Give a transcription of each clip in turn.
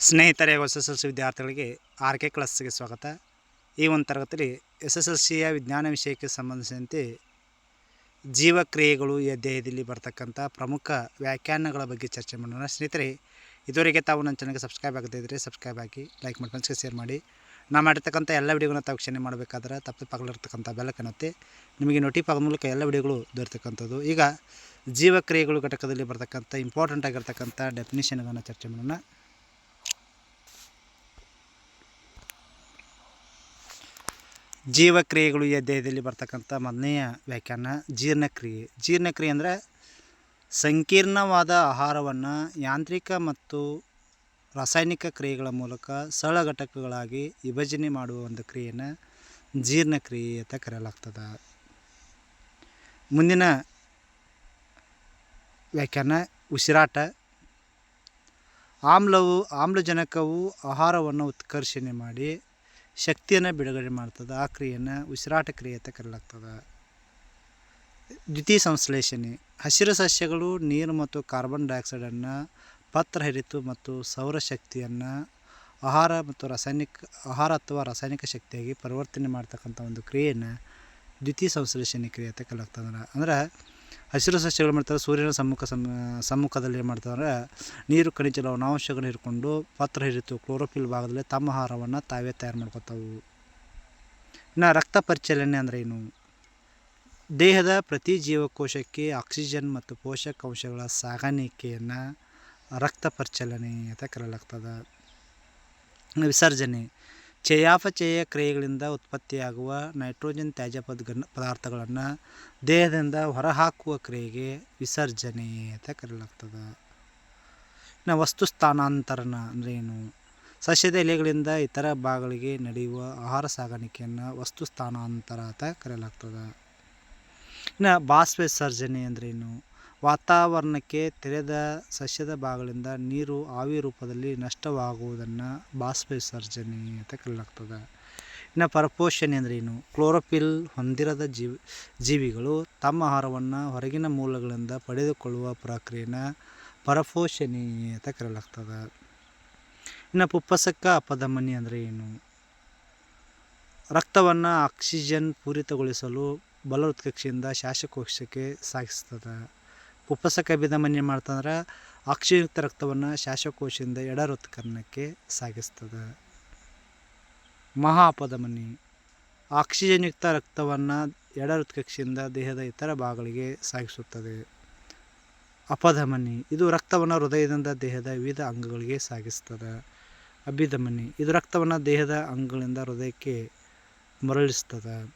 ಸ್ನೇಹಿತರೆ, S S L C ವಿದ್ಯಾರ್ಥಿಗಳಿಗೆ R K ಕ್ಲಾಸ್ಗೆ ಸ್ವಾಗತ. ಈ ಒಂದು ತರಗತಿಯಲ್ಲಿ ಎಸ್ ಎಸ್ ಎಲ್ ಸಿಯ ವಿಜ್ಞಾನ ವಿಷಯಕ್ಕೆ ಸಂಬಂಧಿಸಿದಂತೆ ಜೀವಕ್ರಿಯೆಗಳು ಈ ಅಧ್ಯಾಯದಲ್ಲಿ ಬರ್ತಕ್ಕಂಥ ಪ್ರಮುಖ ವ್ಯಾಖ್ಯಾನಗಳ ಬಗ್ಗೆ ಚರ್ಚೆ ಮಾಡೋಣ. ಸ್ನೇಹಿತರೆ, ಇದುವರೆಗೆ ತಾವು ನನ್ನ ಚಾನಲ್ಗೆ ಸಬ್ಸ್ಕ್ರೈಬ್ ಆಗದೇ ಇದ್ದರೆ ಸಬ್ಸ್ಕ್ರೈಬ್ ಆಗಿ, ಲೈಕ್ ಮಾಡಿ ಫ್ರೆಂಡ್ಸ್ಗೆ ಶೇರ್ ಮಾಡಿ. ನಾ ಮಾಡಿರ್ತಕ್ಕಂಥ ಎಲ್ಲ ವಿಡಿಯೋಗಳನ್ನ ತಾವು ಕ್ಷಣೆ ಮಾಡಬೇಕಾದ್ರೆ ತಪ್ಪು ಪಗಲಿರ್ತಕ್ಕಂಥ ಬೆಲ್ಲ ಕಾಣುತ್ತೆ ನಿಮಗೆ ನೋಟಿಫ್ ಆಗೋ ಮೂಲಕ ಎಲ್ಲ ವಿಡಿಯೋಗಳು ದೊರೆತಕ್ಕಂಥದ್ದು. ಈಗ ಜೀವಕ್ರಿಯೆಗಳು ಘಟಕದಲ್ಲಿ ಬರ್ತಕ್ಕಂಥ ಇಂಪಾರ್ಟೆಂಟ್ ಆಗಿರ್ತಕ್ಕಂಥ ಡೆಫಿನಿಷನ್ಗಳನ್ನು ಚರ್ಚೆ ಮಾಡೋಣ. ಜೀವಕ್ರಿಯೆಗಳು ಈ ಅಧ್ಯಾಯದಲ್ಲಿ ಬರ್ತಕ್ಕಂಥ ಮೊದಲನೆಯ ವ್ಯಾಖ್ಯಾನ ಜೀರ್ಣಕ್ರಿಯೆ. ಜೀರ್ಣಕ್ರಿಯೆ ಅಂದರೆ ಸಂಕೀರ್ಣವಾದ ಆಹಾರವನ್ನು ಯಾಂತ್ರಿಕ ಮತ್ತು ರಾಸಾಯನಿಕ ಕ್ರಿಯೆಗಳ ಮೂಲಕ ಸರಳ ಘಟಕಗಳಾಗಿ ವಿಭಜನೆ ಮಾಡುವ ಒಂದು ಕ್ರಿಯೆಯನ್ನು ಜೀರ್ಣಕ್ರಿಯೆ ಅಂತ ಕರೆಯಲಾಗ್ತದೆ. ಮುಂದಿನ ವ್ಯಾಖ್ಯಾನ ಉಸಿರಾಟ. ಆಮ್ಲವು ಆಮ್ಲಜನಕವು ಆಹಾರವನ್ನು ಉತ್ಕರ್ಷಣೆ ಮಾಡಿ ಶಕ್ತಿಯನ್ನು ಬಿಡುಗಡೆ ಮಾಡ್ತದೆ, ಆ ಕ್ರಿಯೆಯನ್ನು ಉಸಿರಾಟ ಕ್ರಿಯೆ ಅಂತ ಕರೆಯಲಾಗ್ತದೆ ದ್ವಿತೀಯ ಸಂಶ್ಲೇಷಣೆ. ಹಸಿರು ಸಸ್ಯಗಳು ನೀರು ಮತ್ತು ಕಾರ್ಬನ್ ಡೈಆಕ್ಸೈಡನ್ನು ಪತ್ರ ಹರಿತು ಮತ್ತು ಸೌರಶಕ್ತಿಯನ್ನು ಆಹಾರ ಮತ್ತು ರಾಸಾಯನಿಕ, ಆಹಾರ ಅಥವಾ ರಾಸಾಯನಿಕ ಶಕ್ತಿಯಾಗಿ ಪರಿವರ್ತನೆ ಮಾಡ್ತಕ್ಕಂಥ ಒಂದು ಕ್ರಿಯೆಯನ್ನು ದ್ವಿತೀಯ ಸಂಶ್ಲೇಷಣೆ ಕ್ರಿಯೆ ಅಂತ ಕರೆಯಲಾಗ್ತದೆ ಅಂದ್ರೆ ಹಸಿರು ಸಸ್ಯಗಳು ಮಾಡ್ತಾರೆ, ಸೂರ್ಯನ ಸಮ್ಮುಖ ಸಮ್, ಸಮ್ಮುಖದಲ್ಲಿ ಏನು ಮಾಡ್ತಾರೆ, ನೀರು ಖನಿಜ ಲವಣಾಂಶಗಳು ಹಿಡ್ಕೊಂಡು ಪಾತ್ರ ಹಿಡಿತು ಕ್ಲೋರೋಫಿಲ್ ಭಾಗದಲ್ಲಿ ತಮ್ಮ ಆಹಾರವನ್ನು ತಾವೇ ತಯಾರು ಮಾಡ್ಕೊತಾವು. ಇನ್ನು ರಕ್ತ ಪರಿಚಲನೆ ಅಂದರೆ ಏನು? ದೇಹದ ಪ್ರತಿ ಜೀವಕೋಶಕ್ಕೆ ಆಕ್ಸಿಜನ್ ಮತ್ತು ಪೋಷಕಾಂಶಗಳ ಸಾಗಾಣಿಕೆಯನ್ನು ರಕ್ತ ಪರಿಚಲನೆ ಅಂತ ಕರೆಯಲಾಗ್ತದೆ. ವಿಸರ್ಜನೆ. ಚಯಾಪಚಯ ಕ್ರಿಯೆಗಳಿಂದ ಉತ್ಪತ್ತಿಯಾಗುವ ನೈಟ್ರೋಜನ್ ತ್ಯಾಜ್ಯ ಪದ್ಗನ್ ಪದಾರ್ಥಗಳನ್ನು ದೇಹದಿಂದ ಹೊರಹಾಕುವ ಕ್ರಿಯೆಗೆ ವಿಸರ್ಜನೆ ಅಂತ ಕರೆಯಲಾಗ್ತದೆ. ಇನ್ನು ವಸ್ತು ಸ್ಥಾನಾಂತರಣ ಅಂದರೆ ಏನು? ಸಸ್ಯದ ಎಲೆಗಳಿಂದ ಇತರ ಭಾಗಗಳಿಗೆ ನಡೆಯುವ ಆಹಾರ ಸಾಗಾಣಿಕೆಯನ್ನು ವಸ್ತು ಸ್ಥಾನಾಂತರ ಅಂತ ಕರೆಯಲಾಗ್ತದೆ. ಇನ್ನು ಬಾಷ್ಪ ವಿಸರ್ಜನೆ ಅಂದ್ರೇನು ವಾತಾವರಣಕ್ಕೆ ತೆರೆದ ಸಸ್ಯದ ಭಾಗಗಳಿಂದ ನೀರು ಆವಿ ರೂಪದಲ್ಲಿ ನಷ್ಟವಾಗುವುದನ್ನು ಬಾಷ್ಪ ವಿಸರ್ಜನೆ ಅಂತ ಕರೆಯಲಾಗ್ತದೆ. ಇನ್ನು ಪರಪೋಷಣೆ ಅಂದ್ರೇನು ಕ್ಲೋರೋಫಿಲ್ ಹೊಂದಿರದ ಜೀವಿ, ಜೀವಿಗಳು ತಮ್ಮ ಆಹಾರವನ್ನು ಹೊರಗಿನ ಮೂಲಗಳಿಂದ ಪಡೆದುಕೊಳ್ಳುವ ಪ್ರಕ್ರಿಯೆನ ಪರಪೋಷಣೆ ಅಂತ ಕರೆಯಲಾಗ್ತದೆ. ಇನ್ನು ಪುಪ್ಪಸಕ್ಕ ಅಪಧಮನಿ ಅಂದರೆ ಏನು? ರಕ್ತವನ್ನು ಆಕ್ಸಿಜನ್ ಪೂರಿತಗೊಳಿಸಲು ಬಲ ಉತ್ಕಕ್ಷೆಯಿಂದ ಶ್ವಾಸಕೋಶಕ್ಕೆ ಸಾಗಿಸ್ತದೆ. ಪುಪ್ಪಸಕ ಅಭಿದಮನಿ ಮಾಡ್ತಂದ್ರೆ ಅಕ್ಷಯುಕ್ತ ರಕ್ತವನ್ನು ಶ್ವಾಸಕೋಶದಿಂದ ಎಡ ಹೃತ್ಕರ್ಣಕ್ಕೆ ಸಾಗಿಸ್ತದೆ. ಮಹಾ ಅಪಧಮನಿ ಆಕ್ಸಿಜನ್ಯುಕ್ತ ರಕ್ತವನ್ನು ಎಡ ಹೃತ್ಕಕ್ಷಿಯಿಂದ ದೇಹದ ಇತರ ಭಾಗಗಳಿಗೆ ಸಾಗಿಸುತ್ತದೆ. ಅಪಧಮನಿ ಇದು ರಕ್ತವನ್ನು ಹೃದಯದಿಂದ ದೇಹದ ವಿವಿಧ ಅಂಗಗಳಿಗೆ ಸಾಗಿಸ್ತದೆ. ಅಭಿಧಮನಿ ಇದು ರಕ್ತವನ್ನು ದೇಹದ ಅಂಗಗಳಿಂದ ಹೃದಯಕ್ಕೆ ಮರಳಿಸ್ತದೆ.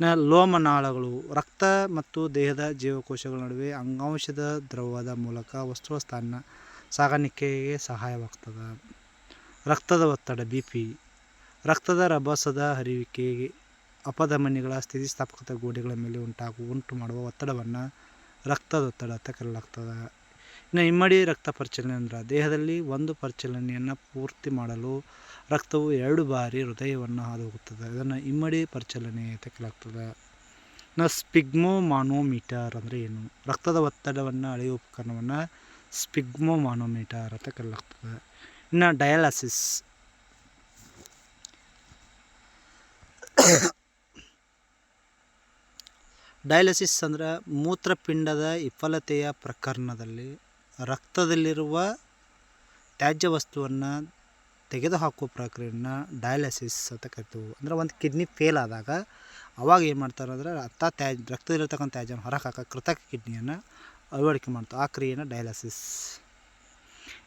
ಲೋಮನಾಳಗಳು, ರಕ್ತ ಮತ್ತು ದೇಹದ ಜೀವಕೋಶಗಳ ನಡುವೆ ಅಂಗಾಂಶದ ದ್ರವದ ಮೂಲಕ ವಸ್ತುವ ಸ್ಥಾನ ಸಾಗಾಣಿಕೆಗೆ ಸಹಾಯವಾಗ್ತದೆ. ರಕ್ತದ ಒತ್ತಡ ಬಿ ಪಿ ರಕ್ತದ ರಭಸದ ಹರಿವಿಕೆಗೆ ಅಪಧಮನಿಗಳ ಸ್ಥಿತಿಸ್ಥಾಪಕತೆ, ಗೋಡೆಗಳ ಮೇಲೆ ಉಂಟಾಗು, ಉಂಟು ಮಾಡುವ ಒತ್ತಡವನ್ನು ರಕ್ತದೊತ್ತಡ ಅಂತ ಕರೆಯಲಾಗ್ತದೆ. ಇನ್ನು ಇಮ್ಮಡಿ ರಕ್ತ ಪರಿಚಲನೆ ಅಂದ್ರೆ ದೇಹದಲ್ಲಿ ಒಂದು ಪರಿಚಲನೆಯನ್ನು ಪೂರ್ತಿ ಮಾಡಲು ರಕ್ತವು ಎರಡು ಬಾರಿ ಹೃದಯವನ್ನು ಹಾದು ಹೋಗುತ್ತದೆ ಇದನ್ನು ಇಮ್ಮಡಿ ಪರಿಚಲನೆ ಅಂತ ನಾ ಸ್ಪಿಗ್ಮೋ ಮಾನೋಮೀಟರ್ ಅಂದರೆ ಏನು? ರಕ್ತದ ಒತ್ತಡವನ್ನು ಅಳೆಯುವ ಉಪಕರಣವನ್ನು ಸ್ಪಿಗ್ಮೋಮಾನೋಮೀಟರ್ ಅಂತ ಕರೆಯಲಾಗ್ತದೆ. ಇನ್ನು ಡಯಾಲಿಸಿಸ್. ಡಯಾಲಿಸಿಸ್ ಅಂದ್ರೆ ಮೂತ್ರಪಿಂಡದ ವಿಫಲತೆಯ ಪ್ರಕರಣದಲ್ಲಿ ರಕ್ತದಲ್ಲಿರುವ ತ್ಯಾಜ್ಯ ವಸ್ತುವನ್ನು ತೆಗೆದುಹಾಕುವ ಪ್ರಕ್ರಿಯೆಯನ್ನು ಡಯಾಲಿಸಿಸ್ ಅಂತ ಕರಿತೀವಿ. ಅಂದರೆ ಒಂದು ಕಿಡ್ನಿ ಫೇಲ್ ಆದಾಗ ಅವಾಗ ಏನು ಮಾಡ್ತಾರೆ ಅಂದರೆ ರಕ್ತ ತ್ಯಾಜ್, ರಕ್ತದಲ್ಲಿರ್ತಕ್ಕಂಥ ತ್ಯಾಜ್ಯನ ಹೊರಗೆ ಕೃತಕ ಕಿಡ್ನಿಯನ್ನು ಅಳವಡಿಕೆ ಮಾಡ್ತಾರೆ, ಆ ಕ್ರಿಯೆನ ಡಯಾಲಿಸಿಸ್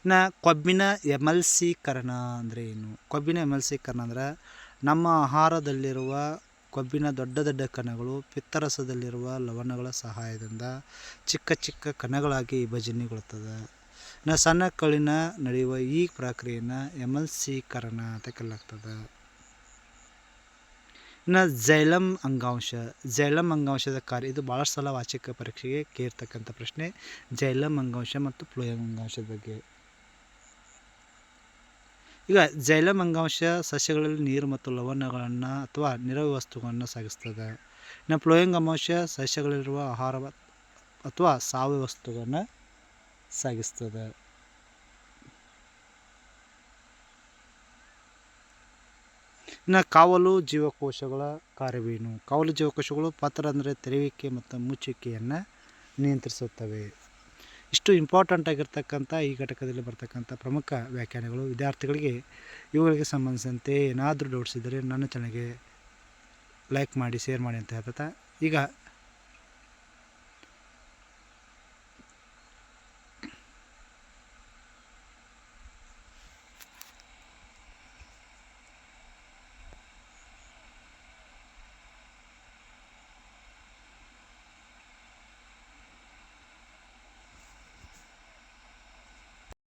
ಇನ್ನು ಕೊಬ್ಬಿನ ಎಮಲ್ಸೀಕರಣ ಅಂದರೆ ಏನು? ಕೊಬ್ಬಿನ ಎಮಲ್ಸೀಕರಣ ಅಂದ್ರೆ ನಮ್ಮ ಆಹಾರದಲ್ಲಿರುವ ಕೊಬ್ಬಿನ ದೊಡ್ಡ ದೊಡ್ಡ ಕಣಗಳು, ಪಿತ್ತರಸದಲ್ಲಿರುವ ಲವಣಗಳ ಸಹಾಯದಿಂದ ಚಿಕ್ಕ ಚಿಕ್ಕ ಕಣಗಳಾಗಿ ವಿಭಜನೆಗೊಳ್ಳುತ್ತದೆ ಇನ್ನು ಸಣ್ಣ ನಡೆಯುವ ಈ ಪ್ರಕ್ರಿಯೆಯನ್ನು ಎಮಲ್ಸೀಕರಣ ಅಂತ ಕರೆಯಲಾಗ್ತದೆ. ಇನ್ನು ಜೈಲಮ್ ಅಂಗಾಂಶ. ಜೈಲಮ್ ಅಂಗಾಂಶದ ಕಾರ್ಯ, ಇದು ಭಾಳಷ್ಟು ಸಲ ವಾಚಿಕ ಪರೀಕ್ಷೆಗೆ ಕೇರ್ತಕ್ಕಂಥ ಪ್ರಶ್ನೆ. ಜೈಲಮ್ ಅಂಗಾಂಶ ಮತ್ತು ಪ್ಲೋಯಂ ಅಂಗಾಂಶದ ಬಗ್ಗೆ. ಈಗ ಜೈಲಮ್ ಅಂಗಾಂಶ ಸಸ್ಯಗಳಲ್ಲಿ ನೀರು ಮತ್ತು ಲವಣಗಳನ್ನು ಅಥವಾ ನಿರವ ವಸ್ತುಗಳನ್ನು ಸಾಗಿಸ್ತದೆ. ಇನ್ನು ಪ್ಲೋಯಂಗ್ ಅಂಗಾಂಶ ಸಸ್ಯಗಳಲ್ಲಿರುವ ಆಹಾರ ಅಥವಾ ಸಾವಯವ ವಸ್ತುಗಳನ್ನು ಸಾಗಿಸ್ತದೆ. ಇನ್ನು ಕಾವಲು ಜೀವಕೋಶಗಳ ಕಾರ್ಯವೇನು? ಕಾವಲು ಜೀವಕೋಶಗಳು ಪಾತ್ರ ಅಂದರೆ ತೆರೆಯುವಿಕೆ ಮತ್ತು ಮುಚ್ಚುವಿಕೆಯನ್ನು ನಿಯಂತ್ರಿಸುತ್ತವೆ. ಇಷ್ಟು ಇಂಪಾರ್ಟೆಂಟ್ ಆಗಿರ್ತಕ್ಕಂಥ ಈ ಘಟಕದಲ್ಲಿ ಬರ್ತಕ್ಕಂಥ ಪ್ರಮುಖ ವ್ಯಾಖ್ಯಾನಗಳು ವಿದ್ಯಾರ್ಥಿಗಳಿಗೆ ಇವುಗಳಿಗೆ ಸಂಬಂಧಿಸಿದಂತೆ ಏನಾದರೂ ಡೌಟ್ಸ್ ಇದ್ದರೆ ನನ್ನ ಚಾನಲ್ಗೆ ಲೈಕ್ ಮಾಡಿ ಶೇರ್ ಮಾಡಿ ಅಂತ ಹೇಳ್ತಾ ಈಗ